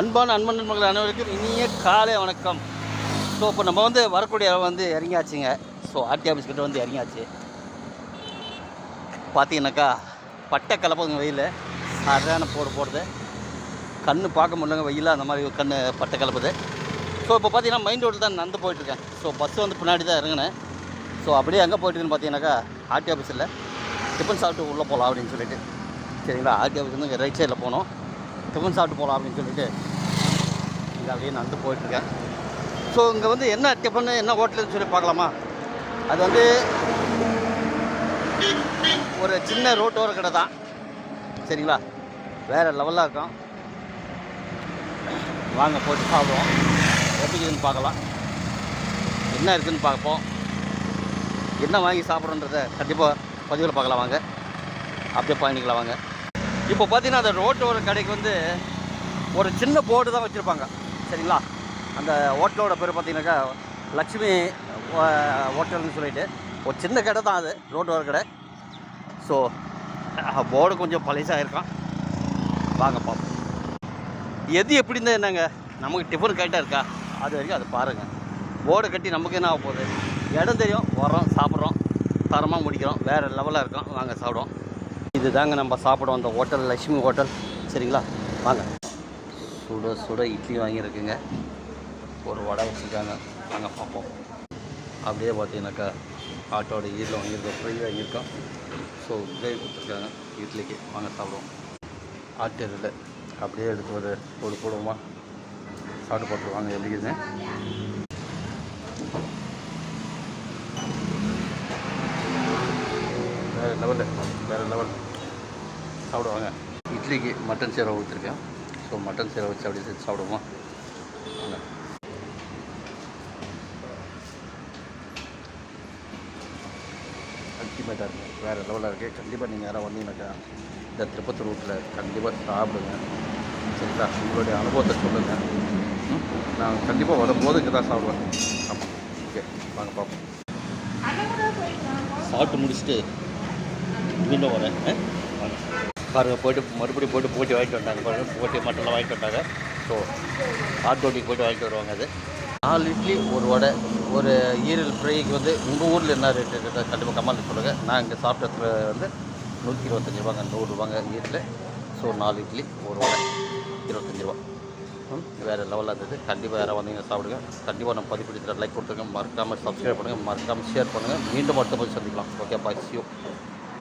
அன்பான அன்பன் நண்பர்கள் அனைவருக்கும் இனிய காலை வணக்கம். ஸோ இப்போ நம்ம வந்து வரக்கூடிய இடம் வந்து இறங்கியாச்சுங்க. ஸோ ஆர்டி ஆஃபீஸ் கிட்ட வந்து இறங்கியாச்சு. பார்த்தீங்கன்னாக்கா பட்டை கலப்பதுங்க வெயில் சரியான போட போடுது. கண்ணு பார்க்க முடியலங்க வெயில் அந்த மாதிரி கண்ணு பட்டை கலப்புது. ஸோ இப்போ பார்த்தீங்கன்னா மைண்ட் ரோட்டில் தான் நடந்து போயிட்டுருக்கேன். ஸோ பஸ் வந்து பின்னாடி தான் இறங்கினேன். ஸோ அப்படியே எங்கே போயிட்டுருக்குன்னு பார்த்தீங்கன்னாக்கா ஆர்டி ஆஃபீஸில் டிஃபன் சாப்பிட்டு உள்ளே போகலாம் அப்படின்னு சொல்லிட்டு. சரிங்களா? ஆர்டி ஆஃபீஸ் வந்து ரைட் சைடில் போனோம். டிஃபன் சாப்பிட்டு போகலாம் அப்படின்னு சொல்லிட்டு இங்கே அப்படியே நடந்து போயிட்டுருக்கேன். ஸோ இங்கே வந்து என்ன டிஃபன் என்ன ஹோட்டல்னு சொல்லி பார்க்கலாமா? அது வந்து ஒரு சின்ன ரோட்டோர கடை தான். சரிங்களா? வேறு லெவலாக இருக்கும். வாங்க போட்டு சாப்பிடுவோம். எப்படி இருக்குதுன்னு பார்க்கலாம். என்ன இருக்குதுன்னு பார்ப்போம். என்ன வாங்கி சாப்பிட்றோன்றத கண்டிப்பாக பதிவில் பார்க்கலாம் வாங்க. அப்படியே பயணிக்கலாம் வாங்க. இப்போ பார்த்தீங்கன்னா அந்த ரோட்டோர கடைக்கு வந்து ஒரு சின்ன போர்டு தான் வச்சுருப்பாங்க. சரிங்களா? அந்த ஹோட்டலோட பேர் பார்த்தீங்கன்னாக்கா லக்ஷ்மி ஹோட்டல்னு சொல்லிட்டு ஒரு சின்ன கடை தான் அது ரோட்டோர கடை. ஸோ போர்டு கொஞ்சம் பழசாக இருக்கான். வாங்க பார்ப்போம். எது எப்படி இருந்தால் என்னங்க? நமக்கு டிஃபன் கரெக்டாக இருக்கா? அது வரைக்கும் அதை பாருங்கள் போர்டு கட்டி நமக்கு என்ன ஆக போகுது? இடம் தெரியும் வரோம் சாப்பிட்றோம் தரமாக முடிக்கிறோம் வேறு லெவலாக இருக்கும் வாங்க சாப்பிடுவோம். இதுதாங்க நம்ம சாப்பிட அந்த ஹோட்டல் லட்சுமி ஹோட்டல். சரிங்களா? வாங்க. சுட சுட இட்லி வாங்கியிருக்குங்க. ஒரு வடை வச்சுருக்காங்க. வாங்க பார்ப்போம். அப்படியே பார்த்தீங்கன்னாக்கா ஆட்டோட ஈரில் வாங்கியிருக்கோம். ஃப்ரை வாங்கியிருக்கோம். ஸோ கிரேவி கொடுத்துருக்காங்க. இட்லிக்கு. வாங்க சாப்பிடுவோம். ஆட்டு இல்லை அப்படியே எடுத்து ஒரு ஒரு போடுவோமா சாப்பிட்டு போட்டு வாங்க. எப்படி வேறு லெவலு வேறு லெவல் சாப்பிடுவாங்க. இட்லிக்கு மட்டன் சீரவை ஊற்றிருக்கேன் ஸோ மட்டன் சீரவை வச்சு அப்படியே சேர்த்து சாப்பிடுவோமா? வாங்க. அல்டிமேட்டாக இருக்குது வேறு லெவலாக இருக்குது கண்டிப்பாக நீங்கள் யாராவது வந்தீங்கன்னாக்கா இந்த திருப்பத்தூர் ரூட்டில் கண்டிப்பாக சாப்பிடுங்க. சரிங்களா? உங்களுடைய அனுபவத்தை சொல்லுங்கள்? நான் கண்டிப்பாக வரும்போது இங்கே தான் சாப்பிடுவேன். ஆமாம் ஓகே. வாங்க பார்ப்போம் சாப்பிட்டு முடிச்சுட்டு மீண்டும் வரேன். ஆ? வாங்க. பாருங்கள் போயிட்டு மறுபடியும் போயிட்டு போட்டி வாங்கிட்டு வந்தாங்க. பாருங்க போட்டி மட்டனில் வாங்கிட்டு வந்தாங்க. ஸோ ஆட்டோட்டிக்கு போயிட்டு வாங்கிட்டு வருவாங்க அது. நாலு இட்லி ஒரு வடை ஒரு ஈரல் ஃப்ரைக்கு வந்து உங்கள் ஊரில் என்ன ரேட்டு இருக்குது கண்டிப்பாக கமெண்ட் சொல்லுங்கள் நான் இங்கே சாப்பிட்டதுல வந்து நூற்றி இருபத்தஞ்சி ரூபாங்க நூறுரூவாங்க ஈரில் ஸோ நாலு இட்லி ஒரு வடை இருபத்தஞ்சி ரூபா. வேறு லெவலில் இருந்தது. கண்டிப்பாக யாராவது வந்தீங்கன்னா சாப்பிடுங்க. கண்டிப்பாக நம்ம பதிப்பிடிக்கிற லைக் கொடுத்துருங்க. மறக்காமல் சப்ஸ்கிரைப் பண்ணுங்கள் மறக்காமல் ஷேர் பண்ணுங்கள் மீண்டும் அடுத்த போய் சந்திக்கலாம். Okay bye see you